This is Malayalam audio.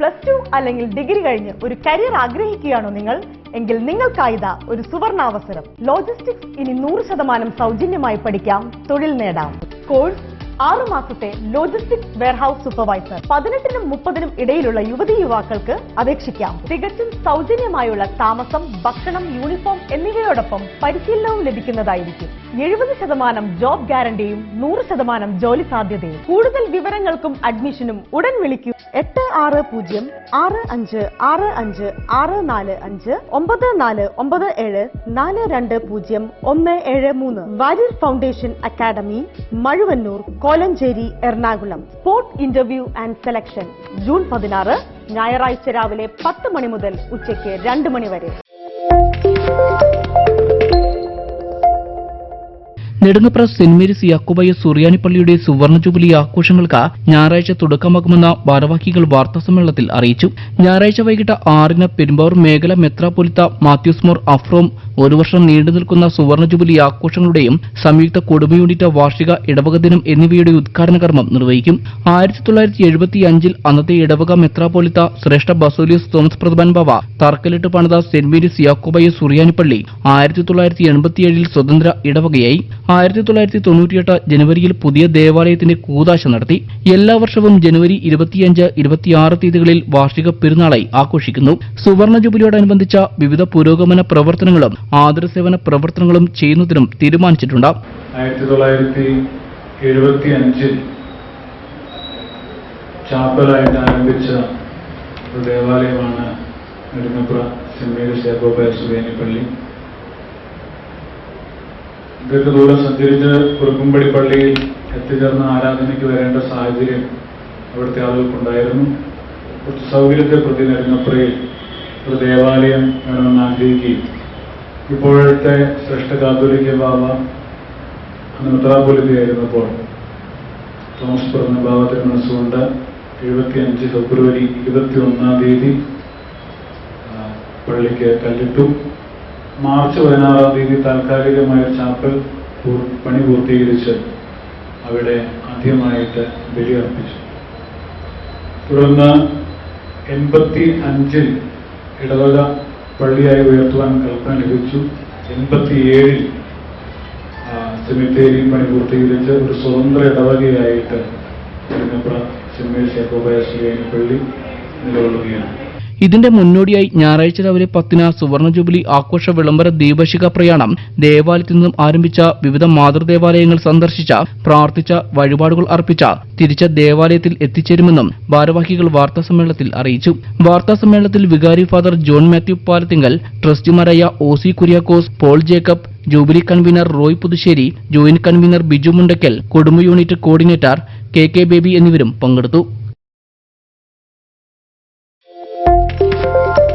പ്ലസ് ടു അല്ലെങ്കിൽ ഡിഗ്രി കഴിഞ്ഞ് ഒരു കരിയർ ആഗ്രഹിക്കുകയാണോ നിങ്ങൾ? എങ്കിൽ നിങ്ങൾക്കായത ഒരു സുവർണാവസരം. ലോജിസ്റ്റിക്സ് ഇനി നൂറ് ശതമാനം സൗജന്യമായി പഠിക്കാം. തൊഴിൽ നേടാം. കോഴ്സ് ആറു മാസത്തെ ലോജിസ്റ്റിക്സ് വെയർഹൌസ് സൂപ്പർവൈസർ പതിനെട്ടിനും മുപ്പതിനും ഇടയിലുള്ള യുവതി യുവാക്കൾക്ക് അപേക്ഷിക്കാം. തികച്ചും സൗജന്യമായുള്ള താമസം ഭക്ഷണം യൂണിഫോം എന്നിവയോടൊപ്പം പരിശീലനവും ലഭിക്കുന്നതായിരിക്കും. എഴുപത് ശതമാനം ജോബ് ഗ്യാരണ്ടിയും നൂറ് ശതമാനം ജോലി സാധ്യതയും. കൂടുതൽ വിവരങ്ങൾക്കും അഡ്മിഷനും ഉടൻ വിളിക്കൂ. എട്ട് ആറ് പൂജ്യം ആറ് അഞ്ച് ആറ് അഞ്ച് ആറ് നാല് അഞ്ച് ഒമ്പത് നാല് ഒമ്പത് ഏഴ് നാല് രണ്ട് പൂജ്യം ഒന്ന് ഏഴ് മൂന്ന്. Warrier foundation academy Mazhuvannoor Kolenchery Ernakulam. Sports interview and selection June പതിനാറ് ഞായറാഴ്ച രാവിലെ പത്ത് മണി മുതൽ ഉച്ചയ്ക്ക് രണ്ട് മണി വരെ. നെടുങ്ങപ്ര സെന്റ് മേരീസ് യാക്കോബായ സുറിയാനിപ്പള്ളിയുടെ സുവർണ ജൂബിലി ആഘോഷങ്ങൾക്ക് ഞായറാഴ്ച തുടക്കമാകുമെന്ന ഭാരവാഹികൾ വാർത്താസമ്മേളനത്തിൽ അറിയിച്ചു. ഞായറാഴ്ച വൈകിട്ട് ആറിന് പെരുമ്പാവൂർ മേഖല മെത്രാപൊലിത്ത മാത്യൂസ് മോർ അഫ്രോം ഒരു വർഷം നീണ്ടു നിൽക്കുന്ന സുവർണ ജൂബിലി ആഘോഷങ്ങളുടെയും സംയുക്ത കുടുംബ യൂണിറ്റ് വാർഷിക ഇടവക ദിനം എന്നിവയുടെ ഉദ്ഘാടന കർമ്മം നിർവഹിക്കും. ആയിരത്തി തൊള്ളായിരത്തി എഴുപത്തി അഞ്ചിൽ അന്നത്തെ ഇടവക മെത്രാപൊലിത്ത ശ്രേഷ്ഠ ബസോലിയസ് തോമസ് പ്രധാൻ ബാവ തറക്കല്ലിട്ട് പണിത സെന്റ് മേരീസ് യാക്കോബായ സുറിയാനിപ്പള്ളി ആയിരത്തി തൊള്ളായിരത്തി എൺപത്തിയേഴിൽ സ്വതന്ത്ര ഇടവകയായി. ആയിരത്തി തൊള്ളായിരത്തി തൊണ്ണൂറ്റിയെട്ട് ജനുവരിയിൽ പുതിയ ദേവാലയത്തിന്റെ കൂതാശ നടത്തി എല്ലാ വർഷവും ജനുവരി ഇരുപത്തിയഞ്ച് ഇരുപത്തിയാറ് തീയതികളിൽ വാർഷിക പെരുന്നാളായി ആഘോഷിക്കുന്നു. സുവർണ ജൂബിലിയോടനുബന്ധിച്ച വിവിധ പുരോഗമന പ്രവർത്തനങ്ങളും ആദരസേവന പ്രവർത്തനങ്ങളും ചെയ്യുന്നതിനും തീരുമാനിച്ചിട്ടുണ്ട്. ആയിരത്തി തൊള്ളായിരത്തി എഴുപത്തി അഞ്ചിൽ ചാപ്പലായിട്ട് ആരംഭിച്ച ഒരു ദേവാലയമാണ് നെടുങ്ങപ്ര സെന്റ് മേരീസ് യാക്കോബായ സുബേനി പള്ളി ദീർഘദൂരം സഞ്ചരിച്ച് കുറുക്കുംപടി പള്ളിയിൽ എത്തിച്ചേർന്ന ആരാധനയ്ക്ക് വരേണ്ട സാഹചര്യം അവിടുത്തെ ആളുകൾക്കുണ്ടായിരുന്നു. കുറച്ച് സൗകര്യത്തെ പ്രതി നെടുങ്ങപ്രയിൽ ഒരു ദേവാലയം വേണമെന്ന് ആഗ്രഹിക്കുകയും. ഇപ്പോഴത്തെ ശ്രേഷ്ഠ കാത്തോലിക്ക ബാബ അന്ന് മെത്രാപൊലിതയായിരുന്നപ്പോൾ തോമസ് പറഞ്ഞ ബാബത്തെ മനസ്സുകൊണ്ട് എഴുപത്തിയഞ്ച് ഫെബ്രുവരി ഇരുപത്തി ഒന്നാം തീയതി പള്ളിക്ക് കല്ലിട്ടു. മാർച്ച് പതിനാറാം തീയതി താൽക്കാലികമായ ചാപ്പൽ പണി പൂർത്തീകരിച്ച് അവിടെ ആദ്യമായിട്ട് ബലിയർപ്പിച്ചു. തുടർന്ന് എൺപത്തി അഞ്ചിൽ ഇടവക പള്ളിയായി ഉയർത്തുവാൻ കൽപ്പന ലഭിച്ചു. എൺപത്തിയേഴിൽ സെമിത്തേരിയും പണി പൂർത്തീകരിച്ച് ഒരു സ്വതന്ത്ര ഇടവകയായിട്ട് തിരുനപ്ര സെമ്മേൽ ശേഖോബായ ശ്രീയേനി പള്ളി നിലകൊള്ളുകയാണ്. ഇതിന്റെ മുന്നോടിയായി ഞായറാഴ്ച രാവിലെ പത്തിന് സുവർണ ജൂബിലി ആഘോഷ വിളംബര ദീപശിഖ പ്രയാണം ദേവാലയത്തിൽ നിന്നും ആരംഭിച്ച വിവിധ മാതൃദേവാലയങ്ങൾ സന്ദർശിച്ച പ്രാർത്ഥിച്ച വഴിപാടുകൾ അർപ്പിച്ച തിരിച്ച ദേവാലയത്തിൽ എത്തിച്ചേരുമെന്നും ഭാരവാഹികൾ വാർത്താ സമ്മേളനത്തിൽ അറിയിച്ചു. വാർത്താ സമ്മേളനത്തിൽ വികാരി father John Mathew Palathinkal ട്രസ്റ്റിമാരായ O C Kuriakose Paul Jacob jubilee convener Roy Puthussery joint convener Biju Mundackal കുടുംബ unit coordinator K K Baby എന്നിവരും പങ്കെടുത്തു. Música